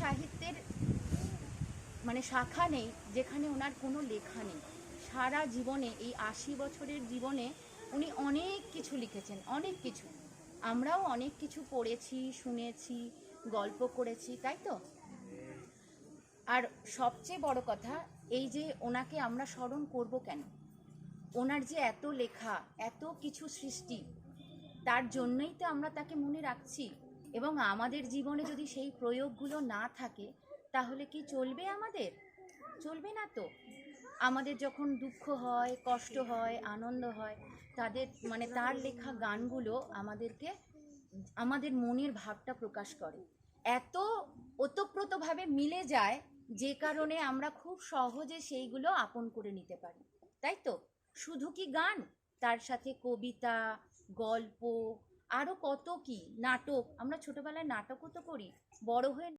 সাহিত্যের মানে শাখা নেই, যেখানে ওনার কোনো লেখা নেই। সারা জীবনে, এই আশি বছরের জীবনে উনি অনেক কিছু লিখেছেন, অনেক কিছু। আমরাও অনেক কিছু পড়েছি, শুনেছি, গল্প করেছি, তাই তো? আর সবচেয়ে বড় কথা, এই যে ওনাকে আমরা স্মরণ করব কেন? ওনার যে এত লেখা, এত কিছু সৃষ্টি, তার জন্যই তো আমরা তাকে মনে রাখছি। এবং আমাদের জীবনে যদি সেই প্রয়োগগুলো না থাকে, তাহলে কি চলবে আমাদের? চলবে না তো। আমাদের যখন দুঃখ হয়, কষ্ট হয়, আনন্দ হয়, তাদের মানে তার লেখা গানগুলো আমাদেরকে, আমাদের মনের ভাবটা প্রকাশ করে। এত ওতপ্রোতভাবে মিলে যায়, যে কারণে আমরা খুব সহজে সেইগুলো আপন করে নিতে পারি। তাই তো? শুধু কি গান? তার সাথে কবিতা, গল্প আরও কত কী? নাটক। আমরা ছোটোবেলায় নাটকও তো করি। বড় হয়ে